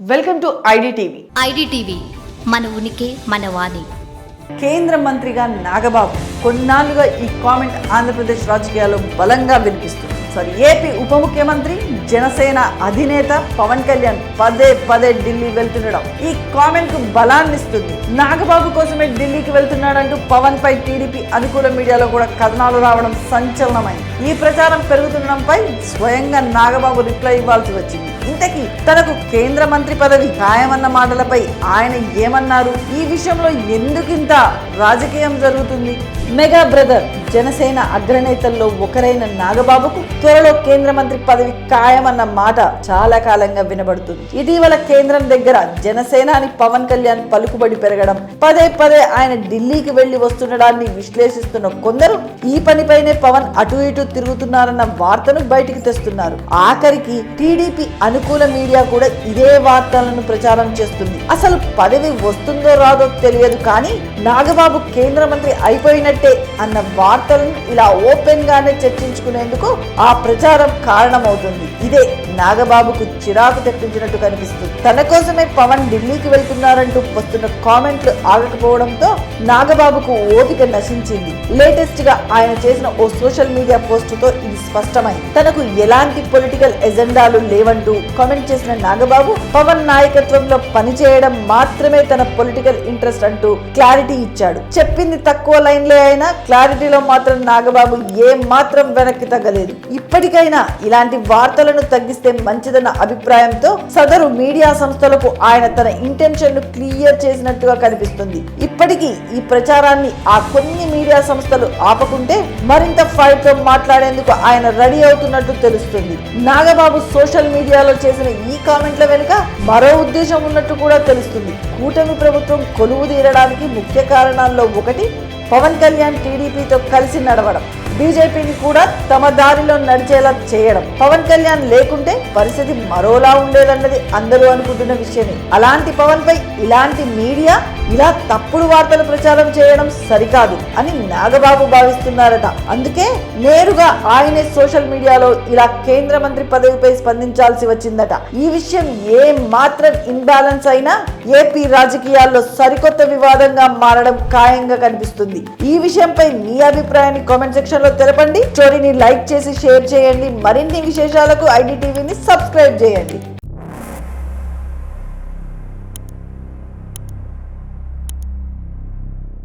Welcome to IDTV. IDTV మన ఉనికి మన వాణి. కేంద్ర మంత్రిగా నాగబాబు కొన్నాళ్ళుగా ఈ కామెంట్ ఆంధ్రప్రదేశ్ రాజకీయాల్లో బలంగా వినిపిస్తుంది. సారీ. ఏపీ ఉప ముఖ్యమంత్రి జనసేన అధినేత పవన్ కళ్యాణ్ పదే పదే ఢిల్లీ వెళ్తుండడం ఈ కామెంట్కు బలాన్ని ఇస్తుంది నాగబాబు కోసమే ఢిల్లీకి వెళ్తున్నాడంటూ పవన్ పై టీడీపీ అనుకూల మీడియాలో కూడా కథనాలు రావడం సంచలనమైంది. ఈ ప్రచారం పెరుగుతుండడంపై స్వయంగా నాగబాబు రిప్లై ఇవ్వాల్సి వచ్చింది. ఇంతకీ తనకు కేంద్ర మంత్రి పదవి ఖాయమన్న మాటలపై ఆయన ఏమన్నారు? ఈ విషయంలో ఎందుకింత రాజకీయం జరుగుతుంది? మెగా బ్రదర్ జనసేన అగ్రనేతల్లో ఒకరైన నాగబాబుకు త్వరలో కేంద్ర మంత్రి పదవి ఖాయమన్న మాట చాలా కాలంగా వినబడుతుంది. ఇటీవల కేంద్రం దగ్గర జనసేనాని పవన్ కళ్యాణ్ పలుకుబడి పెరగడం పదే పదే ఆయన ఢిల్లీకి వెళ్ళి వస్తుండడాన్ని విశ్లేషిస్తున్న కొందరు ఈ పనిపైనే పవన్ అటు ఇటు తిరుగుతున్నారన్న వార్తను బయటికి తెస్తున్నారు. ఆఖరికి టీడీపీ అనుకూల మీడియా కూడా ఇదే వార్తలను ప్రచారం చేస్తుంది. అసలు పదవి వస్తుందో రాదో తెలియదు కానీ నాగబాబు కేంద్ర మంత్రి అయిపోయినట్టే అన్న వార్త వార్తలను ఇలా ఓపెన్ గానే చర్చించుకునేందుకు ఆ ప్రచారం కారణమవుతుంది. ఇదే నాగబాబుకు చిరాకు తెప్పించినట్టు కనిపిస్తుంది తన కోసమే పవన్ ఢిల్లీకి వెళ్తున్నారంటూ వస్తున్న కామెంట్లు ఆగకపోవడంతో నాగబాబుకు ఓపిక నశించింది. లేటెస్ట్గా ఆయన చేసిన ఓ సోషల్ మీడియా పోస్ట్తో ఇది స్పష్టమైంది. తనకు ఎలాంటి పొలిటికల్ ఎజెండాలు లేవంటూ కామెంట్ చేసిన నాగబాబు పవన్ నాయకత్వంలో పనిచేయడం మాత్రమే తన పొలిటికల్ ఇంట్రెస్ట్ అంటూ క్లారిటీ ఇచ్చాడు. చెప్పింది తక్కువ లైన్లే అయినా క్లారిటీలో మాత్రం నాగబాబు ఏ మాత్రం వెనక్కి తగ్గలేదు. ఇప్పటికైనా ఇలాంటి వార్తలను తగ్గిస్తే మంచిదన్న అభిప్రాయంతో సదరు మీడియా సంస్థలకు ఆయన తన ఇంటెన్షన్ను క్లియర్ చేసినట్టుగా కనిపిస్తుంది. ఇప్పటికీ ఈ ప్రచారాన్ని ఆ కొన్ని మీడియా సంస్థలు ఆపకుంటే మరింత ఫైట్తో మాట్లాడేందుకు ఆయన రెడీ అవుతున్నట్టు తెలుస్తుంది. నాగబాబు సోషల్ మీడియాలో చేసిన ఈ కామెంట్ల వెనుక మరో ఉద్దేశం ఉన్నట్టు కూడా తెలుస్తుంది. కూటమి ప్రభుత్వం కొలువు తీరడానికి ముఖ్య కారణాల్లో ఒకటి పవన్ కళ్యాణ్ టీడీపీతో కలిసి నడవడం. బీజేపీని కూడా తమ దారిలో నడిచేలా చేయడం. పవన్ కళ్యాణ్ లేకుంటే పరిస్థితి మరోలా ఉండేదన్నది అందరూ అనుకుంటున్న విషయమే. అలాంటి పవన్ పై ఇలాంటి మీడియా ఇలా తప్పుడు వార్తలు ప్రచారం చేయడం సరికాదు అని నాగబాబు భావిస్తున్నారట. అందుకే నేరుగా ఆయనే సోషల్ మీడియాలో ఇలా కేంద్ర మంత్రి పదవిపై స్పందించాల్సి వచ్చిందట. ఈ విషయం ఏ మాత్రం ఇంబ్యాలెన్స్ అయినా ఏపీ రాజకీయాల్లో సరికొత్త వివాదంగా మారడం ఖాయంగా కనిపిస్తుంది. ఈ విషయంపై మీ అభిప్రాయాన్ని కామెంట్ సెక్షన్లో తెలపండి. స్టోరీని లైక్ చేసి షేర్ చేయండి. మరిన్ని విశేషాలకు ఐడి టీవీని సబ్స్క్రైబ్ చేయండి.